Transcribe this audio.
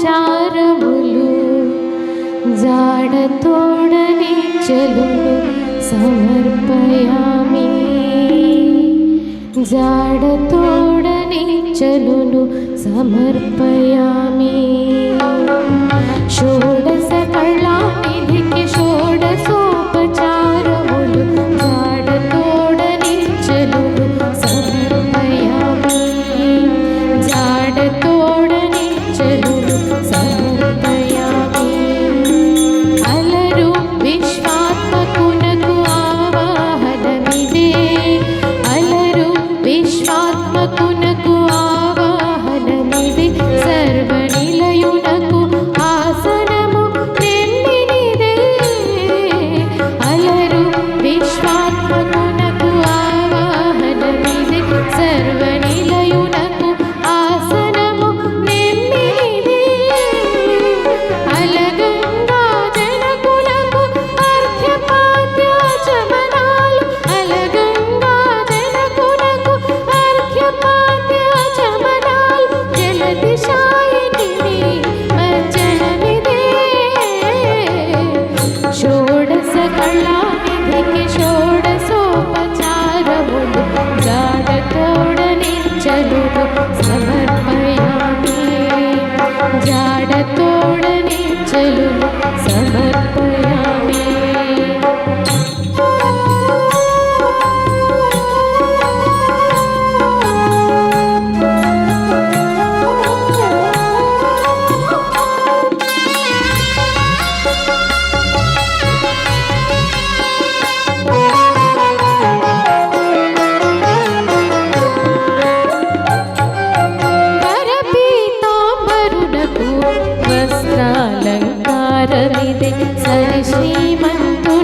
సంచారములు జాడ తోడని చెలు సమర్పయామి. జాడ తోడని చెలును సమర్పయామి. షోడస सरस्वीमन्तु